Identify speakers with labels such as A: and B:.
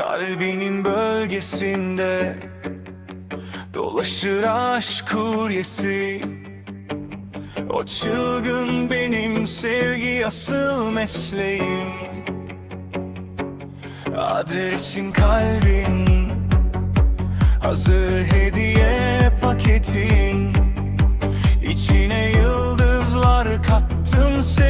A: Kalbinin bölgesinde Dolaşır aşk kuryesi. O çılgın benim sevgi asıl mesleğim. Adresin kalbin Hazır hediye paketin. İçine yıldızlar kattım sevgimi yolladım